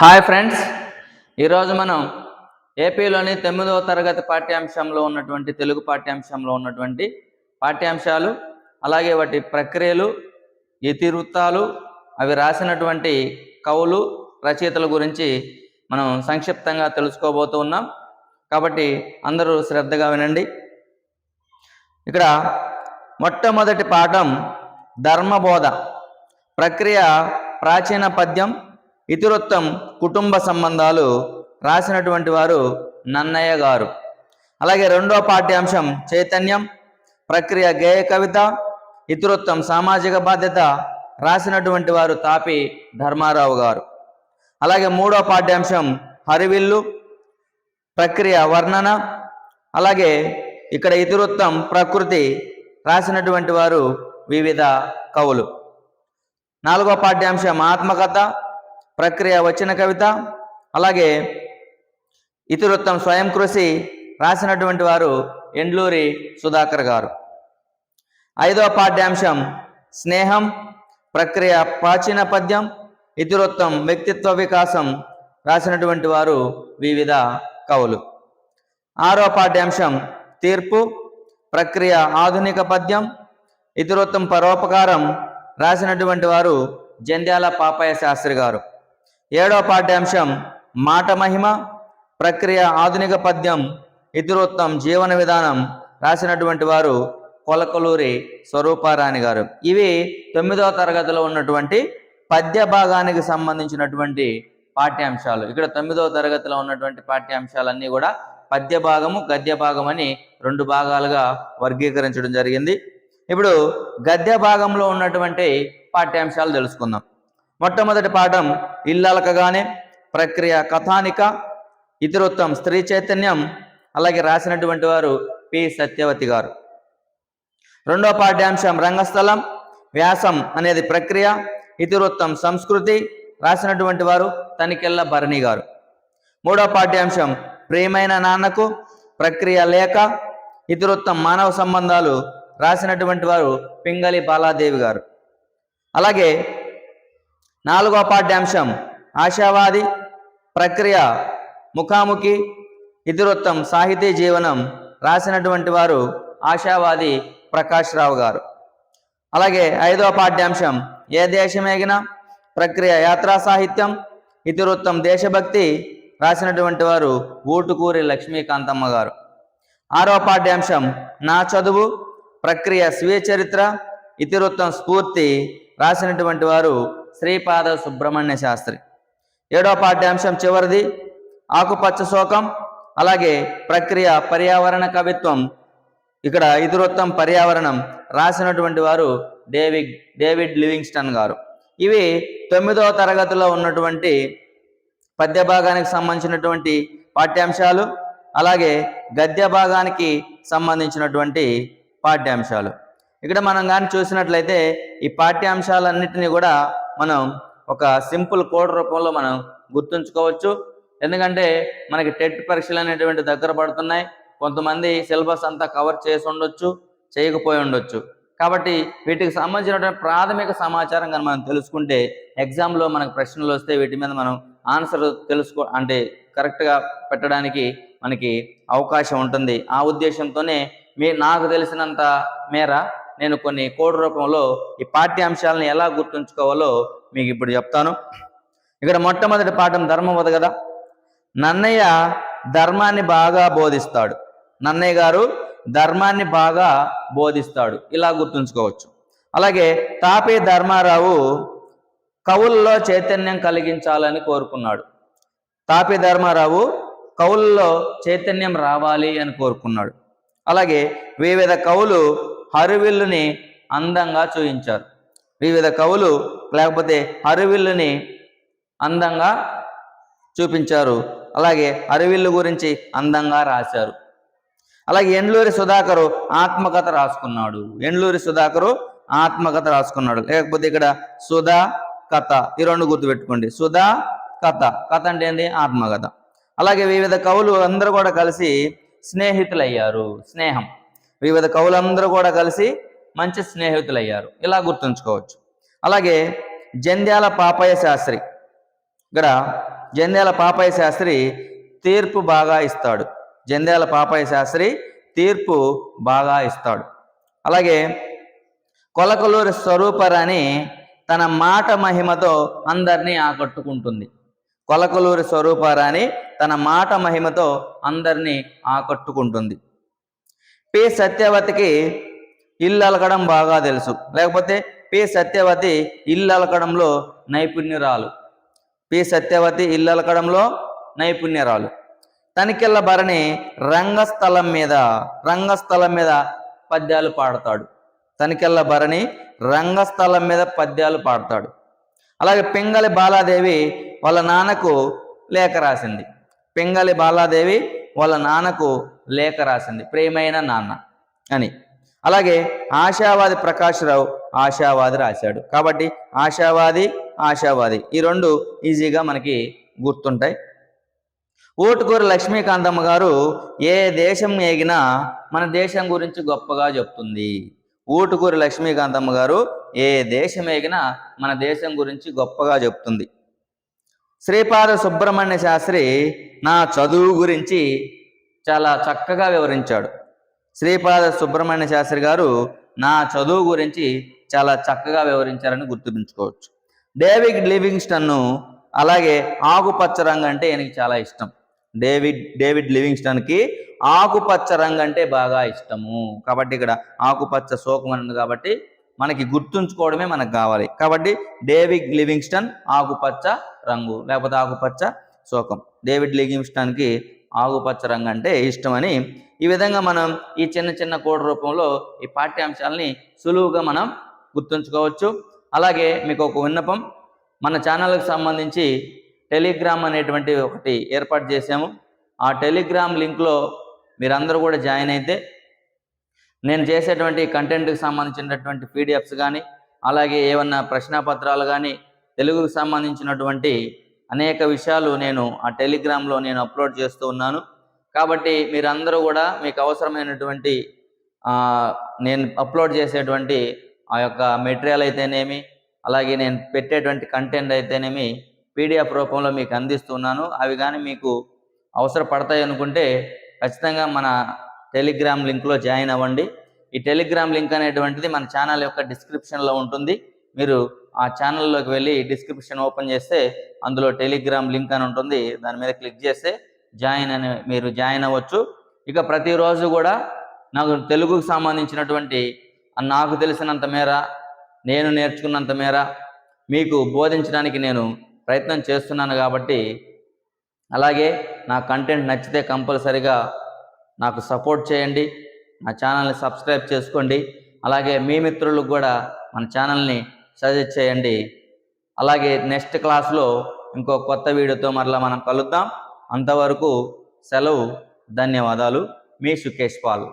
Hi friends ఈరోజు మనం ఏపీలోని తొమ్మిదవ తరగతి పాఠ్యాంశంలో ఉన్నటువంటి తెలుగు పాఠ్యాంశంలో ఉన్నటువంటి పాఠ్యాంశాలు అలాగే వాటి ప్రక్రియలు ఇతివృత్తాలు అవి రాసినటువంటి కవులు రచయితల గురించి మనం సంక్షిప్తంగా తెలుసుకోబోతూ ఉన్నాం. కాబట్టి అందరూ శ్రద్ధగా వినండి. ఇక్కడ మొట్టమొదటి పాఠం ధర్మబోధ. ప్రక్రియ ప్రాచీన పద్యం ఇతివృత్తం కుటుంబ సంబంధాలు రాసినటువంటి వారు నన్నయ్య గారు. అలాగే రెండో పాఠ్యాంశం చైతన్యం ప్రక్రియ గేయ కవిత ఇతివృత్తం సామాజిక బాధ్యత రాసినటువంటి వారు తాపి ధర్మారావు గారు. అలాగే మూడో పాఠ్యాంశం హరివిల్లు ప్రక్రియ వర్ణన అలాగే ఇక్కడ ఇతివృత్తం ప్రకృతి రాసినటువంటి వారు వివిధ కవులు. నాలుగో పాఠ్యాంశం ఆత్మకథ ప్రక్రియ వచ్చిన కవిత. అలాగే ఇతివృత్తం స్వయం కృషి రాసినటువంటి వారు ఎండ్లూరి సుధాకర్ గారు. ఐదవ పాఠ్యాంశం స్నేహం ప్రక్రియ ప్రాచీన పద్యం ఇతివృత్తం వ్యక్తిత్వ వికాసం రాసినటువంటి వారు వివిధ కవులు. ఆరో పాఠ్యాంశం తీర్పు ప్రక్రియ ఆధునిక పద్యం ఇతివృత్తం పరోపకారం రాసినటువంటి వారు జంధ్యాల పాపయ్య శాస్త్రి గారు. ఏడో పాఠ్యాంశం మాట మహిమ ప్రక్రియ ఆధునిక పద్యం ఇతివృత్తం జీవన విధానం రాసినటువంటి వారు కొలకలూరి స్వరూపారాణి గారు. ఇవి తొమ్మిదవ తరగతిలో ఉన్నటువంటి పద్య భాగానికి సంబంధించినటువంటి పాఠ్యాంశాలు. ఇక్కడ తొమ్మిదవ తరగతిలో ఉన్నటువంటి పాఠ్యాంశాలన్నీ కూడా పద్య భాగము గద్య భాగం అని రెండు భాగాలుగా వర్గీకరించడం జరిగింది. ఇప్పుడు గద్య భాగంలో ఉన్నటువంటి పాఠ్యాంశాలు తెలుసుకుందాం. మొట్టమొదటి పాఠం ఇల్లలకగానే ప్రక్రియ కథానిక ఇతివృత్తం స్త్రీ చైతన్యం అలాగే రాసినటువంటి వారు పి. సత్యవతి గారు. రెండో పాఠ్యాంశం రంగస్థలం వ్యాసం అనేది ప్రక్రియ ఇతివృత్తం సంస్కృతి రాసినటువంటి వారు తనికెళ్ళ భరణి గారు. మూడో పాఠ్యాంశం ప్రియమైన నాన్నకు ప్రక్రియ లేఖ ఇతివృత్తం మానవ సంబంధాలు రాసినటువంటి వారు పింగళి బాలాదేవి గారు. అలాగే నాలుగో పాఠ్యాంశం ఆశావాది ప్రక్రియ ముఖాముఖి ఇతివృత్తం సాహితీ జీవనం రాసినటువంటి వారు ఆశావాది ప్రకాష్ రావు గారు. అలాగే ఐదవ పాఠ్యాంశం ఏ దేశమేగిన ప్రక్రియ యాత్రా సాహిత్యం ఇతివృత్తం దేశభక్తి రాసినటువంటి వారు ఊటుకూరి లక్ష్మీకాంతమ్మ గారు. ఆరవ పాఠ్యాంశం నా చదువు ప్రక్రియ స్వీయ చరిత్ర ఇతివృత్తం స్ఫూర్తి రాసినటువంటి వారు శ్రీపాద సుబ్రహ్మణ్య శాస్త్రి. ఏడో పాఠ్యాంశం చివరిది ఆకుపచ్చ శోకం అలాగే ప్రక్రియ పర్యావరణ కవిత్వం. ఇక్కడ ఇతివృత్తం పర్యావరణం రాసినటువంటి వారు డేవిడ్ డేవిడ్ లివింగ్స్టన్ గారు. ఇవి తొమ్మిదవ తరగతిలో ఉన్నటువంటి పద్య భాగానికి సంబంధించినటువంటి పాఠ్యాంశాలు అలాగే గద్య భాగానికి సంబంధించినటువంటి పాఠ్యాంశాలు. ఇక్కడ మనం కానీ చూసినట్లయితే ఈ పాఠ్యాంశాలన్నింటినీ కూడా మనం ఒక సింపుల్ కోడ్ రూపంలో మనం గుర్తుంచుకోవచ్చు. ఎందుకంటే మనకి టెట్ పరీక్షలు అనేటువంటి దగ్గర పడుతున్నాయి. కొంతమంది సిలబస్ అంతా కవర్ చేసి ఉండొచ్చు చేయకపోయి ఉండొచ్చు. కాబట్టి వీటికి సంబంధించినటువంటి ప్రాథమిక సమాచారం కానీ మనం తెలుసుకుంటే ఎగ్జామ్లో మనకు ప్రశ్నలు వస్తే వీటి మీద మనం ఆన్సర్ తెలుసుకో అంటే కరెక్ట్గా పెట్టడానికి మనకి అవకాశం ఉంటుంది. ఆ ఉద్దేశంతోనే మీ నాకు తెలిసినంత మేర నేను కొన్ని కోడ్ రూపంలో ఈ పాఠ్యాంశాలను ఎలా గుర్తుంచుకోవాలో మీకు ఇప్పుడు చెప్తాను. ఇక్కడ మొట్టమొదటి పాఠం ధర్మం వద కదా. నన్నయ్య ధర్మాన్ని బాగా బోధిస్తాడు. నన్నయ్య గారు ధర్మాన్ని బాగా బోధిస్తాడు. ఇలా గుర్తుంచుకోవచ్చు. అలాగే తాపే ధర్మారావు కవుల్లో చైతన్యం కలిగించాలని కోరుకున్నాడు. తాపి ధర్మారావు కవుల్లో చైతన్యం రావాలి అని కోరుకున్నాడు. అలాగే వివిధ కవులు హరివిల్లుని అందంగా చూయించారు. వివిధ కవులు లేకపోతే హరివిల్లుని అందంగా చూపించారు. అలాగే హరివిల్లు గురించి అందంగా రాశారు. అలాగే ఎండ్లూరి సుధాకరు ఆత్మకథ రాసుకున్నాడు. ఎండ్లూరి సుధాకరు ఆత్మకథ రాసుకున్నాడు. లేకపోతే ఇక్కడ సుధా కథ ఈ రెండు గుర్తుపెట్టుకోండి. సుధా కథ కథ అంటే ఏంటి ఆత్మకథ. అలాగే వివిధ కవులు అందరూ కూడా కలిసి స్నేహితులయ్యారు. స్నేహం. వివిధ కవులందరూ కూడా కలిసి మంచి స్నేహితులయ్యారు. ఇలా గుర్తుంచుకోవచ్చు. అలాగే జంధ్యాల పాపయ్య శాస్త్రి. ఇక్కడ జంధ్యాల పాపయ్య శాస్త్రి తీర్పు బాగా ఇస్తాడు. జంధ్యాల పాపయ్య శాస్త్రి తీర్పు బాగా ఇస్తాడు. అలాగే కొలకలూరి స్వరూపరాణి తన మాట మహిమతో అందరినీ ఆకట్టుకుంటుంది. కొలకలూరి స్వరూపరాణి తన మాట మహిమతో అందరినీ ఆకట్టుకుంటుంది. పి సత్యవతికి ఇల్లు అలకడం బాగా తెలుసు. లేకపోతే పి సత్యవతి ఇల్లు అలకడంలో నైపుణ్యరాలు. పి సత్యవతి ఇల్లు అలకడంలో నైపుణ్యరాలు. తనికెళ్ళ భరణి రంగస్థలం మీద రంగస్థలం మీద పద్యాలు పాడతాడు. తనికెళ్ళ భరణి రంగస్థలం మీద పద్యాలు పాడతాడు. అలాగే పింగళి బాలాదేవి వాళ్ళ నాన్నకు లేఖ రాసింది. పింగళి బాలాదేవి వాళ్ళ నాన్నకు లేఖ రాసింది. ప్రేమైన నాన్న అని. అలాగే ఆశావాది ప్రకాశ్రావు ఆశావాది రాశాడు. కాబట్టి ఆశావాది ఆశావాది ఈ రెండు ఈజీగా మనకి గుర్తుంటాయి. ఓటుకూరు లక్ష్మీకాంతమ్మ గారు ఏ దేశం ఏగినా మన దేశం గురించి గొప్పగా చెప్తుంది. ఊటుకూరు లక్ష్మీకాంతమ్మ గారు ఏ దేశం ఏగినా మన దేశం గురించి గొప్పగా చెప్తుంది. శ్రీపాద సుబ్రహ్మణ్య శాస్త్రి నా చదువు గురించి చాలా చక్కగా వివరించాడు. శ్రీపాద సుబ్రహ్మణ్య శాస్త్రి గారు నా చదువు గురించి చాలా చక్కగా వివరించారని గుర్తుంచుకోవచ్చు. డేవిడ్ లివింగ్స్టన్ను అలాగే ఆకుపచ్చ రంగు అంటే ఆయనకి చాలా ఇష్టం. డేవిడ్ డేవిడ్ లివింగ్స్టన్కి ఆకుపచ్చ రంగు అంటే బాగా ఇష్టము. కాబట్టి ఇక్కడ ఆకుపచ్చ శోకం ఉంది కాబట్టి మనకి గుర్తుంచుకోవడమే మనకు కావాలి. కాబట్టి డేవిడ్ లివింగ్స్టన్ ఆకుపచ్చ రంగు లేకపోతే ఆకుపచ్చ శోకం. డేవిడ్ లివింగ్స్టన్కి ఆకుపచ్చ రంగు అంటే ఇష్టమని ఈ విధంగా మనం ఈ చిన్న చిన్న కోడ్ రూపంలో ఈ పాఠ్యాంశాలని సులువుగా మనం గుర్తుంచుకోవచ్చు. అలాగే మీకు ఒక విన్నపం మన ఛానల్కి సంబంధించి టెలిగ్రామ్ అనేటువంటి ఒకటి ఏర్పాటు చేశాము. ఆ టెలిగ్రామ్ లింక్లో మీరందరూ కూడా జాయిన్ అయితే నేను చేసేటువంటి కంటెంట్కి సంబంధించినటువంటి పీడిఎఫ్స్ కానీ అలాగే ఏమన్నా ప్రశ్నాపత్రాలు కానీ తెలుగుకు సంబంధించినటువంటి అనేక విషయాలు నేను ఆ టెలిగ్రామ్లో నేను అప్లోడ్ చేస్తూ ఉన్నాను. కాబట్టి మీరందరూ కూడా మీకు అవసరమైనటువంటి నేను అప్లోడ్ చేసేటువంటి ఆ యొక్క మెటీరియల్ అయితేనేమి అలాగే నేను పెట్టేటువంటి కంటెంట్ అయితేనేమి పీడిఎఫ్ రూపంలో మీకు అందిస్తున్నాను. అవి కానీ మీకు అవసరపడతాయి అనుకుంటే ఖచ్చితంగా మన టెలిగ్రామ్ లింక్లో జాయిన్ అవ్వండి. ఈ టెలిగ్రామ్ లింక్ అనేటువంటిది మన ఛానల్ యొక్క డిస్క్రిప్షన్లో ఉంటుంది. మీరు ఆ ఛానల్లోకి వెళ్ళి డిస్క్రిప్షన్ ఓపెన్ చేస్తే అందులో టెలిగ్రామ్ లింక్ అని ఉంటుంది. దాని మీద క్లిక్ చేస్తే జాయిన్ అని మీరు జాయిన్ అవ్వచ్చు. ఇక ప్రతిరోజు కూడా నాకు తెలుగుకు సంబంధించినటువంటి నాకు తెలిసినంత మేర నేను నేర్చుకున్నంత మేర మీకు బోధించడానికి నేను ప్రయత్నం చేస్తున్నాను కాబట్టి అలాగే నా కంటెంట్ నచ్చితే కంపల్సరిగా నాకు సపోర్ట్ చేయండి. నా ఛానల్ని సబ్స్క్రైబ్ చేసుకోండి. అలాగే మీ మిత్రులకు కూడా మన ఛానల్ని సజెస్ట్ చేయండి. అలాగే నెక్స్ట్ క్లాస్లో ఇంకో కొత్త వీడియోతో మరలా మనం కలుద్దాం. అంతవరకు సెలవు ధన్యవాదాలు. మీ సుకేష్ పాల్.